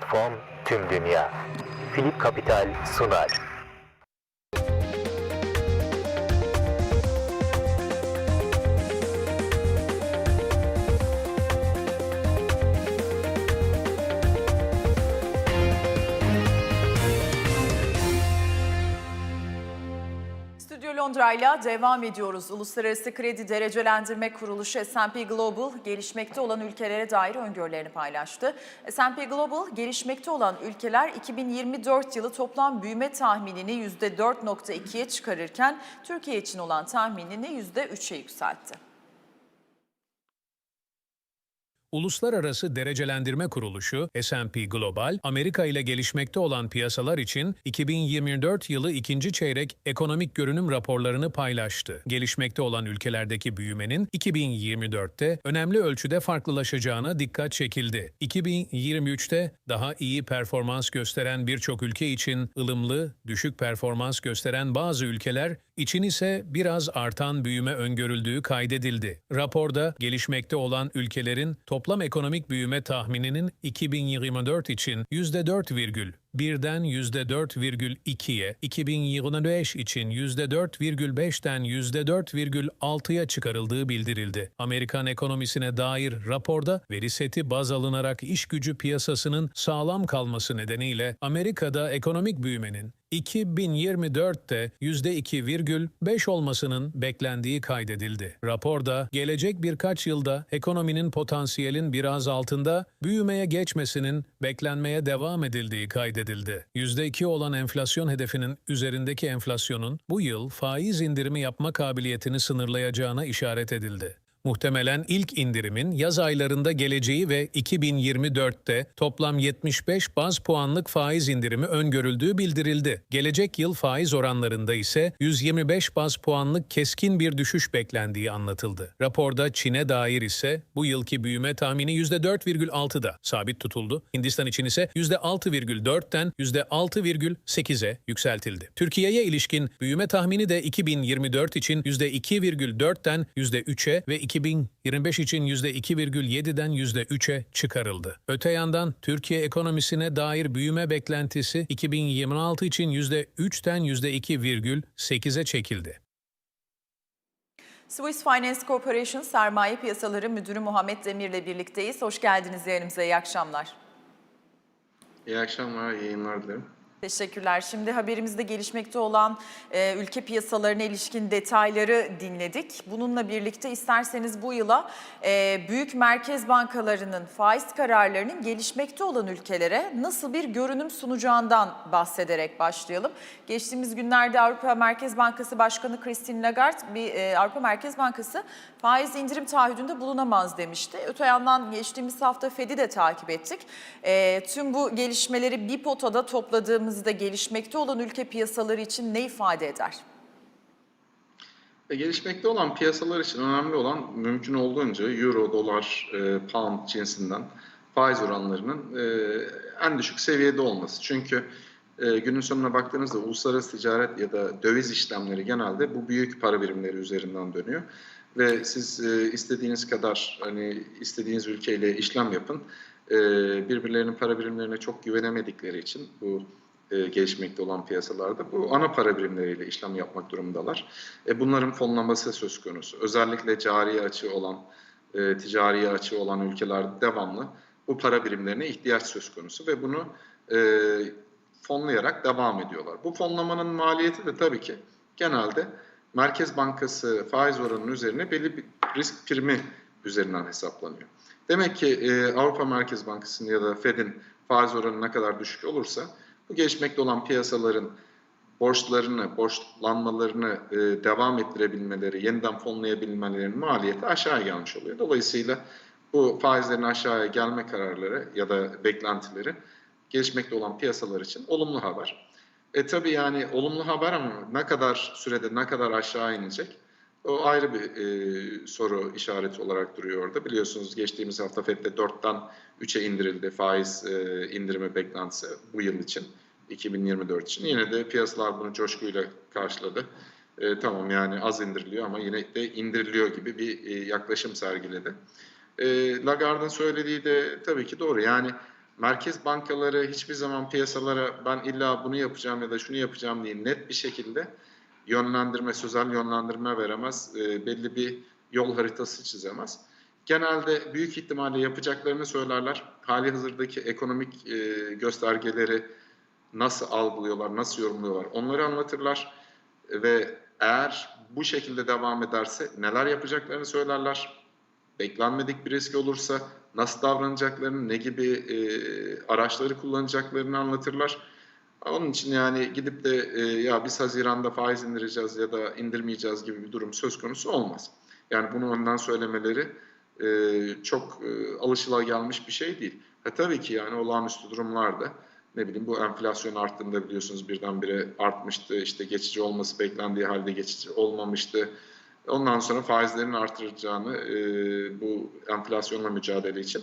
platform tüm dünya. Philip Capital sunar. Stüdyo Londra ile devam ediyoruz. Uluslararası Kredi Derecelendirme Kuruluşu S&P Global gelişmekte olan ülkelere dair öngörülerini paylaştı. S&P Global gelişmekte olan ülkeler 2024 yılı toplam büyüme tahminini %4.2'ye çıkarırken Türkiye için olan tahminini %3'e yükseltti. Uluslararası Derecelendirme Kuruluşu S&P Global, Amerika ile gelişmekte olan piyasalar için 2024 yılı ikinci çeyrek ekonomik görünüm raporlarını paylaştı. Gelişmekte olan ülkelerdeki büyümenin 2024'te önemli ölçüde farklılaşacağına dikkat çekildi. 2023'te daha iyi performans gösteren birçok ülke için ılımlı, düşük performans gösteren bazı ülkeler için ise biraz artan büyüme öngörüldüğü kaydedildi. Raporda gelişmekte olan ülkelerin toplam ekonomik büyüme tahmininin 2024 için %4,1'den %4,2'ye, 2025 için %4,5'ten %4,6'ya çıkarıldığı bildirildi. Amerikan ekonomisine dair raporda veri seti baz alınarak iş gücü piyasasının sağlam kalması nedeniyle Amerika'da ekonomik büyümenin 2024'te %2,5 olmasının beklendiği kaydedildi. Raporda gelecek birkaç yılda ekonominin potansiyelin biraz altında büyümeye geçmesinin beklenmeye devam edildiği kaydedildi. %2 olan enflasyon hedefinin üzerindeki enflasyonun bu yıl faiz indirimi yapma kabiliyetini sınırlayacağına işaret edildi. Muhtemelen ilk indirimin yaz aylarında geleceği ve 2024'te toplam 75 baz puanlık faiz indirimi öngörüldüğü bildirildi. Gelecek yıl faiz oranlarında ise 125 baz puanlık keskin bir düşüş beklendiği anlatıldı. Raporda Çin'e dair ise bu yılki büyüme tahmini %4,6'da sabit tutuldu. Hindistan için ise %6,4'ten %6,8'e yükseltildi. Türkiye'ye ilişkin büyüme tahmini de 2024 için %2,4'ten %3'e ve 2025 için %2,7'den %3'e çıkarıldı. Öte yandan Türkiye ekonomisine dair büyüme beklentisi 2026 için %3'ten %2,8'e çekildi. Swiss Finance Corporation Sermaye Piyasaları Müdürü Muhammed Demir'le birlikteyiz. Hoş geldiniz yayınımıza. İyi akşamlar. İyi akşamlar, iyi yayınlar dilerim. Teşekkürler. Şimdi haberimizde gelişmekte olan e, ülke piyasalarına ilişkin detayları dinledik. Bununla birlikte isterseniz bu yıla e, büyük merkez bankalarının faiz kararlarının gelişmekte olan ülkelere nasıl bir görünüm sunacağından bahsederek başlayalım. Geçtiğimiz günlerde Avrupa Merkez Bankası Başkanı Christine Lagarde bir e, Avrupa Merkez Bankası faiz indirim taahhüdünde bulunamaz demişti. Öte yandan geçtiğimiz hafta Fed'i de takip ettik. E, tüm bu gelişmeleri bir potada topladığımızda gelişmekte olan ülke piyasaları için ne ifade eder? E, gelişmekte olan piyasalar için önemli olan mümkün olduğunca euro, dolar, e, pound cinsinden faiz oranlarının e, en düşük seviyede olması. Çünkü e, günün sonuna baktığınızda uluslararası ticaret ya da döviz işlemleri genelde bu büyük para birimleri üzerinden dönüyor. Ve siz e, istediğiniz kadar hani istediğiniz ülkeyle işlem yapın. E, birbirlerinin para birimlerine çok güvenemedikleri için bu e, gelişmekte olan piyasalarda bu ana para birimleriyle işlem yapmak durumundalar. E, bunların fonlaması söz konusu. Özellikle cari açığı olan, e, ticari açığı olan ülkelerde devamlı bu para birimlerine ihtiyaç söz konusu ve bunu e, fonlayarak devam ediyorlar. Bu fonlamanın maliyeti de tabii ki genelde Merkez Bankası faiz oranının üzerine belli bir risk primi üzerinden hesaplanıyor. Demek ki e, Avrupa Merkez Bankası'nın ya da Fed'in faiz oranı ne kadar düşük olursa bu gelişmekte olan piyasaların borçlarını, borçlanmalarını e, devam ettirebilmeleri, yeniden fonlayabilmelerinin maliyeti aşağı gelmiş oluyor. Dolayısıyla bu faizlerin aşağıya gelme kararları ya da beklentileri gelişmekte olan piyasalar için olumlu haber. E tabii yani olumlu haber ama ne kadar sürede ne kadar aşağı inecek o ayrı bir e, soru işareti olarak duruyor orada. Biliyorsunuz geçtiğimiz hafta FED'de 4'ten 3'e indirildi faiz e, indirimi beklentisi bu yıl için, 2024 için. Yine de piyasalar bunu coşkuyla karşıladı. E, tamam yani az indiriliyor ama yine de indiriliyor gibi bir e, yaklaşım sergiledi. E, Lagarde'ın söylediği de tabii ki doğru. Yani merkez bankaları hiçbir zaman piyasalara ben illa bunu yapacağım ya da şunu yapacağım diye net bir şekilde yönlendirme, sözel yönlendirme veremez. E, belli bir yol haritası çizemez. Genelde büyük ihtimalle yapacaklarını söylerler. Hali hazırdaki ekonomik e, göstergeleri nasıl algılıyorlar, nasıl yorumluyorlar onları anlatırlar. Ve eğer bu şekilde devam ederse neler yapacaklarını söylerler. Beklenmedik bir risk olursa nasıl davranacaklarını, ne gibi e, araçları kullanacaklarını anlatırlar. Onun için yani gidip de e, ya biz Haziran'da faiz indireceğiz ya da indirmeyeceğiz gibi bir durum söz konusu olmaz. Yani bunu önden söylemeleri e, çok e, alışılagelmiş bir şey değil. Ha, tabii ki yani olağanüstü durumlarda ne bileyim bu enflasyon arttığında biliyorsunuz birdenbire artmıştı. İşte geçici olması beklendiği halde geçici olmamıştı. Ondan sonra faizlerin artıracağını e, bu enflasyonla mücadele için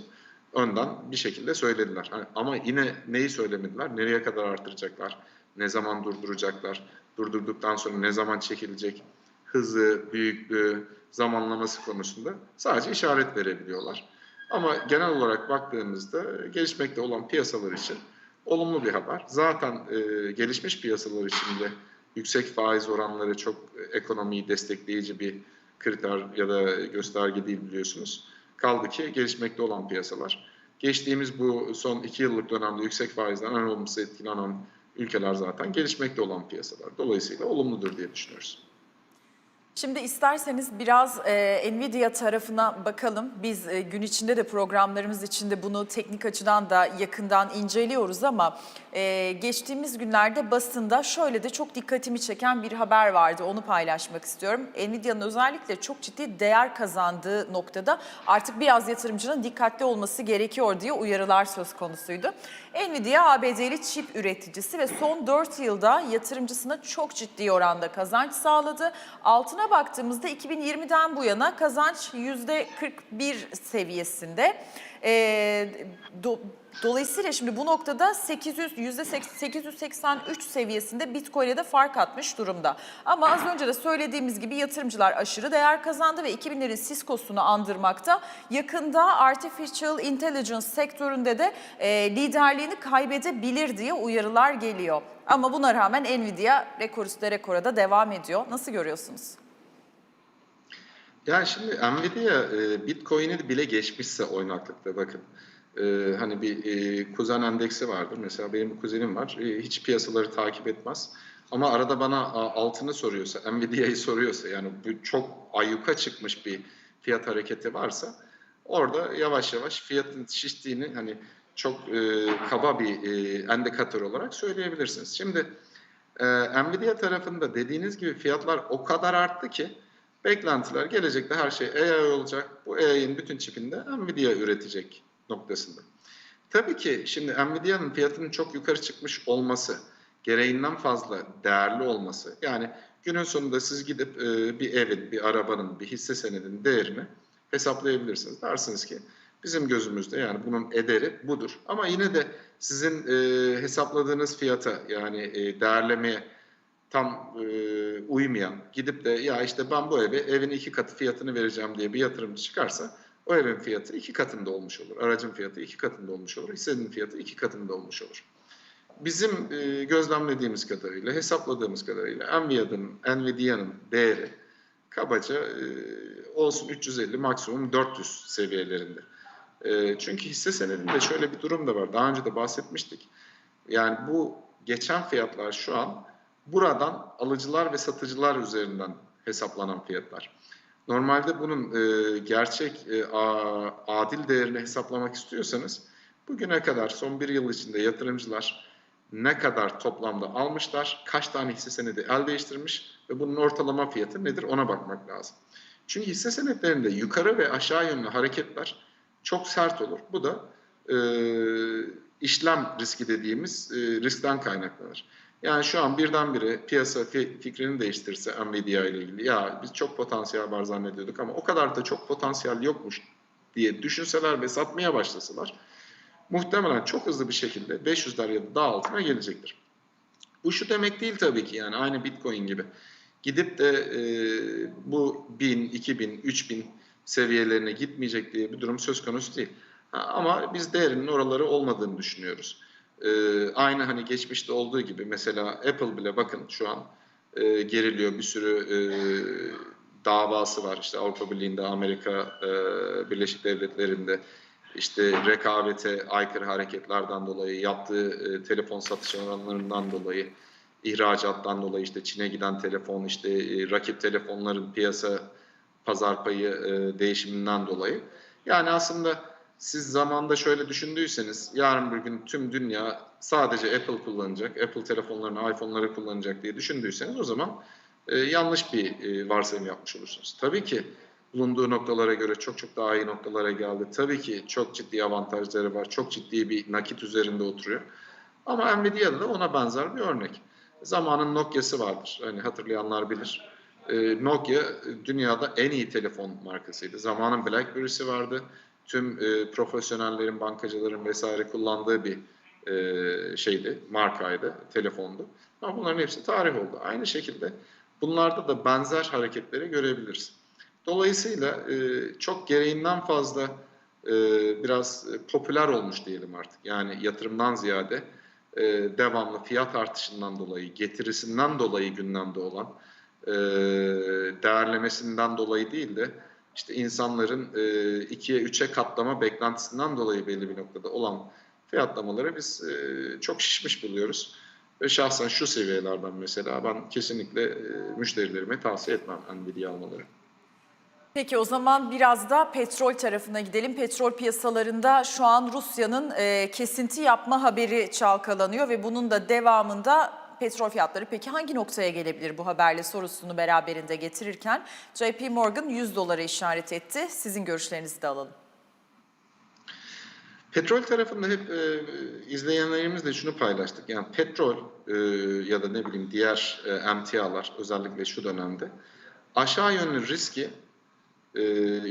önden bir şekilde söylediler. Hani ama yine neyi söylemediler? Nereye kadar artıracaklar? Ne zaman durduracaklar? Durdurduktan sonra ne zaman çekilecek? Hızı, büyüklüğü, zamanlaması konusunda sadece işaret verebiliyorlar. Ama genel olarak baktığımızda gelişmekte olan piyasalar için olumlu bir haber. Zaten e, gelişmiş piyasalar için de yüksek faiz oranları çok ekonomiyi destekleyici bir kriter ya da gösterge değil biliyorsunuz. Kaldı ki gelişmekte olan piyasalar. Geçtiğimiz bu son iki yıllık dönemde yüksek faizden en olumsuz etkilenen ülkeler zaten gelişmekte olan piyasalar. Dolayısıyla olumludur diye düşünüyoruz. Şimdi isterseniz biraz e, Nvidia tarafına bakalım. Biz e, gün içinde de programlarımız içinde bunu teknik açıdan da yakından inceliyoruz ama e, geçtiğimiz günlerde basında şöyle de çok dikkatimi çeken bir haber vardı. Onu paylaşmak istiyorum. Nvidia'nın özellikle çok ciddi değer kazandığı noktada artık biraz yatırımcının dikkatli olması gerekiyor diye uyarılar söz konusuydu. Nvidia ABD'li çip üreticisi ve son 4 yılda yatırımcısına çok ciddi oranda kazanç sağladı. Altına baktığımızda 2020'den bu yana kazanç %41 seviyesinde. Ee, do- dolayısıyla şimdi bu noktada 800 %883 seviyesinde Bitcoin'e de fark atmış durumda. Ama az önce de söylediğimiz gibi yatırımcılar aşırı değer kazandı ve 2000'lerin Cisco'sunu andırmakta. Yakında Artificial Intelligence sektöründe de e, liderliğini kaybedebilir diye uyarılar geliyor. Ama buna rağmen Nvidia rekor üstüne rekora da devam ediyor. Nasıl görüyorsunuz? Yani şimdi Nvidia e, Bitcoin'i bile geçmişse oynaklıkta bakın. E, hani bir e, kuzen endeksi vardır. Mesela benim bir kuzenim var. E, hiç piyasaları takip etmez. Ama arada bana a, altını soruyorsa, Nvidia'yı soruyorsa yani bu çok ayyuka çıkmış bir fiyat hareketi varsa orada yavaş yavaş fiyatın şiştiğini hani çok e, kaba bir e, endikatör olarak söyleyebilirsiniz. Şimdi e, Nvidia tarafında dediğiniz gibi fiyatlar o kadar arttı ki beklentiler gelecekte her şey AI olacak. Bu AI'nin bütün çipinde Nvidia üretecek noktasında. Tabii ki şimdi Nvidia'nın fiyatının çok yukarı çıkmış olması, gereğinden fazla değerli olması, yani günün sonunda siz gidip e, bir evin, bir arabanın, bir hisse senedinin değerini hesaplayabilirsiniz. Dersiniz ki bizim gözümüzde yani bunun ederi budur. Ama yine de sizin e, hesapladığınız fiyata yani e, değerlemeye tam e, uymayan, gidip de ya işte ben bu eve evin iki katı fiyatını vereceğim diye bir yatırımcı çıkarsa o evin fiyatı iki katında olmuş olur. Aracın fiyatı iki katında olmuş olur. Hissenin fiyatı iki katında olmuş olur. Bizim e, gözlemlediğimiz kadarıyla, hesapladığımız kadarıyla Nvidia'nın, Nvidia'nın değeri kabaca e, olsun 350 maksimum 400 seviyelerinde. E, çünkü hisse senedinde şöyle bir durum da var. Daha önce de bahsetmiştik. Yani bu geçen fiyatlar şu an buradan alıcılar ve satıcılar üzerinden hesaplanan fiyatlar. Normalde bunun e, gerçek e, a, adil değerini hesaplamak istiyorsanız bugüne kadar son bir yıl içinde yatırımcılar ne kadar toplamda almışlar, kaç tane hisse senedi el değiştirmiş ve bunun ortalama fiyatı nedir ona bakmak lazım. Çünkü hisse senetlerinde yukarı ve aşağı yönlü hareketler çok sert olur. Bu da e, işlem riski dediğimiz e, riskten kaynaklanır. Yani şu an birdenbire piyasa fikrini değiştirse Nvidia ile ilgili ya biz çok potansiyel var zannediyorduk ama o kadar da çok potansiyel yokmuş diye düşünseler ve satmaya başlasalar muhtemelen çok hızlı bir şekilde 500'ler ya da daha altına gelecektir. Bu şu demek değil tabii ki yani aynı Bitcoin gibi. Gidip de e, bu 1000, 2000, 3000 seviyelerine gitmeyecek diye bir durum söz konusu değil. Ha, ama biz değerinin oraları olmadığını düşünüyoruz. Ee, aynı hani geçmişte olduğu gibi mesela Apple bile bakın şu an e, geriliyor. Bir sürü e, davası var. İşte Avrupa Birliği'nde, Amerika e, Birleşik Devletleri'nde işte rekabete aykırı hareketlerden dolayı, yaptığı e, telefon satış oranlarından dolayı, ihracattan dolayı işte Çin'e giden telefon, işte e, rakip telefonların piyasa pazar payı e, değişiminden dolayı. Yani aslında siz zamanda şöyle düşündüyseniz yarın bir gün tüm dünya sadece Apple kullanacak, Apple telefonlarını, iPhone'ları kullanacak diye düşündüyseniz o zaman e, yanlış bir e, varsayım yapmış olursunuz. Tabii ki bulunduğu noktalara göre çok çok daha iyi noktalara geldi. Tabii ki çok ciddi avantajları var. Çok ciddi bir nakit üzerinde oturuyor. Ama Nvidia'da da ona benzer bir örnek. Zamanın Nokia'sı vardır. Hani hatırlayanlar bilir. Ee, Nokia dünyada en iyi telefon markasıydı. Zamanın BlackBerry'si vardı. Tüm e, profesyonellerin, bankacıların vesaire kullandığı bir e, şeydi, markaydı, telefondu. Ama bunların hepsi tarih oldu. Aynı şekilde bunlarda da benzer hareketleri görebiliriz. Dolayısıyla e, çok gereğinden fazla e, biraz e, popüler olmuş diyelim artık. Yani yatırımdan ziyade e, devamlı fiyat artışından dolayı, getirisinden dolayı gündemde olan, e, değerlemesinden dolayı değil de işte insanların e, ikiye üçe katlama beklentisinden dolayı belli bir noktada olan fiyatlamaları biz e, çok şişmiş buluyoruz. Ve şahsen şu seviyelerden mesela ben kesinlikle e, müşterilerime tavsiye etmem Nvidia almaları. Peki o zaman biraz da petrol tarafına gidelim. Petrol piyasalarında şu an Rusya'nın e, kesinti yapma haberi çalkalanıyor ve bunun da devamında petrol fiyatları peki hangi noktaya gelebilir bu haberle sorusunu beraberinde getirirken JP Morgan 100 dolara işaret etti. Sizin görüşlerinizi de alalım. Petrol tarafında hep e, izleyenlerimizle şunu paylaştık. Yani petrol e, ya da ne bileyim diğer e, emtialar özellikle şu dönemde aşağı yönlü riski e,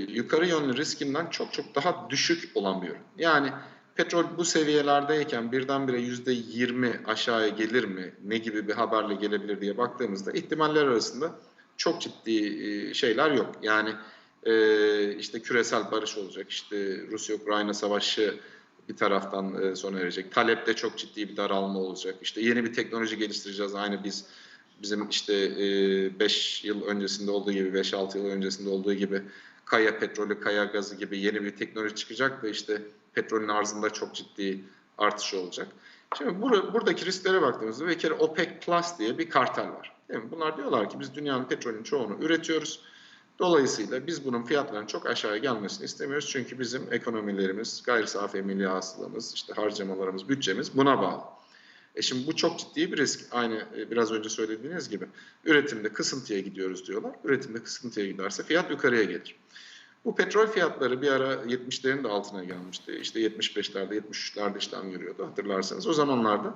yukarı yönlü riskinden çok çok daha düşük olan bir ürün. Yani petrol bu seviyelerdeyken birdenbire yüzde yirmi aşağıya gelir mi, ne gibi bir haberle gelebilir diye baktığımızda ihtimaller arasında çok ciddi e, şeyler yok. Yani e, işte küresel barış olacak, işte Rusya-Ukrayna savaşı bir taraftan e, sona erecek. Talepte çok ciddi bir daralma olacak. İşte yeni bir teknoloji geliştireceğiz. Aynı biz bizim işte 5 yıl öncesinde olduğu gibi, 5-6 yıl öncesinde olduğu gibi kaya petrolü, kaya gazı gibi yeni bir teknoloji çıkacak ve işte petrolün arzında çok ciddi artış olacak. Şimdi bur- buradaki risklere baktığımızda bir kere OPEC Plus diye bir kartel var. Değil mi? Bunlar diyorlar ki biz dünyanın petrolün çoğunu üretiyoruz. Dolayısıyla biz bunun fiyatlarının çok aşağıya gelmesini istemiyoruz. Çünkü bizim ekonomilerimiz, gayri safi milli hasılamız, işte harcamalarımız, bütçemiz buna bağlı. E şimdi bu çok ciddi bir risk. Aynı e, biraz önce söylediğiniz gibi. Üretimde kısıntıya gidiyoruz diyorlar. Üretimde kısıntıya giderse fiyat yukarıya gelir. Bu petrol fiyatları bir ara 70'lerin de altına gelmişti. İşte 75'lerde, 73'lerde işlem görüyordu hatırlarsanız. O zamanlarda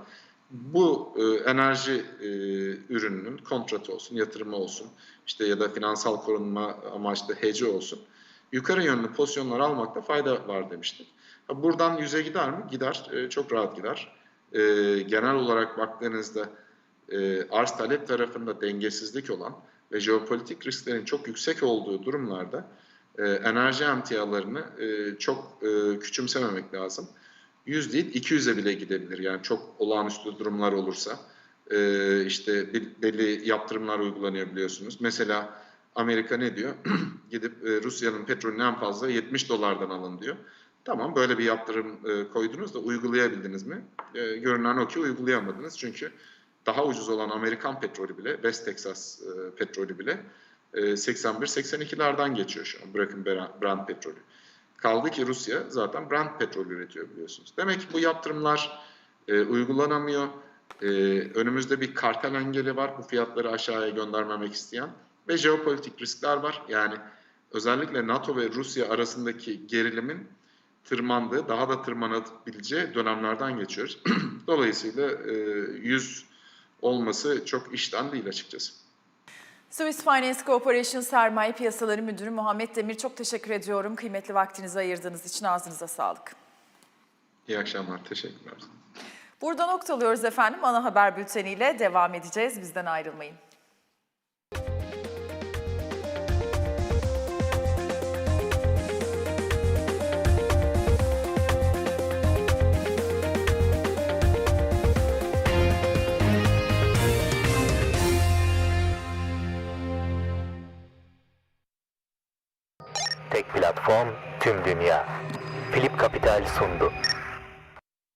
bu e, enerji e, ürününün kontratı olsun, yatırımı olsun, işte ya da finansal korunma amaçlı hece olsun, yukarı yönlü pozisyonlar almakta fayda var demiştik. Ha, buradan yüze gider mi? Gider, e, çok rahat gider. E, genel olarak baktığınızda e, arz talep tarafında dengesizlik olan ve jeopolitik risklerin çok yüksek olduğu durumlarda e, enerji emtialarını e, çok e, küçümsememek lazım. 100 değil 200'e bile gidebilir. Yani çok olağanüstü durumlar olursa işte belli yaptırımlar uygulanıyor biliyorsunuz. Mesela Amerika ne diyor? Gidip Rusya'nın petrolünü en fazla 70 dolardan alın diyor. Tamam böyle bir yaptırım koydunuz da uygulayabildiniz mi? E, görünen o ki uygulayamadınız. Çünkü daha ucuz olan Amerikan petrolü bile, West Texas petrolü bile 81-82'lerden geçiyor şu an. Bırakın Brent petrolü. Kaldı ki Rusya zaten Brent petrol üretiyor biliyorsunuz. Demek ki bu yaptırımlar e, uygulanamıyor. E, önümüzde bir kartel engeli var bu fiyatları aşağıya göndermemek isteyen ve jeopolitik riskler var. Yani özellikle NATO ve Rusya arasındaki gerilimin tırmandığı, daha da tırmanabileceği dönemlerden geçiyoruz. Dolayısıyla e, 100 olması çok işten değil açıkçası. Swiss Finance Corporation Sermaye Piyasaları Müdürü Muhammed Demir çok teşekkür ediyorum. Kıymetli vaktinizi ayırdığınız için ağzınıza sağlık. İyi akşamlar, teşekkürler. Burada noktalıyoruz efendim. Ana haber bülteniyle devam edeceğiz. Bizden ayrılmayın. Platform, tüm dünya. Philip Capital sundu.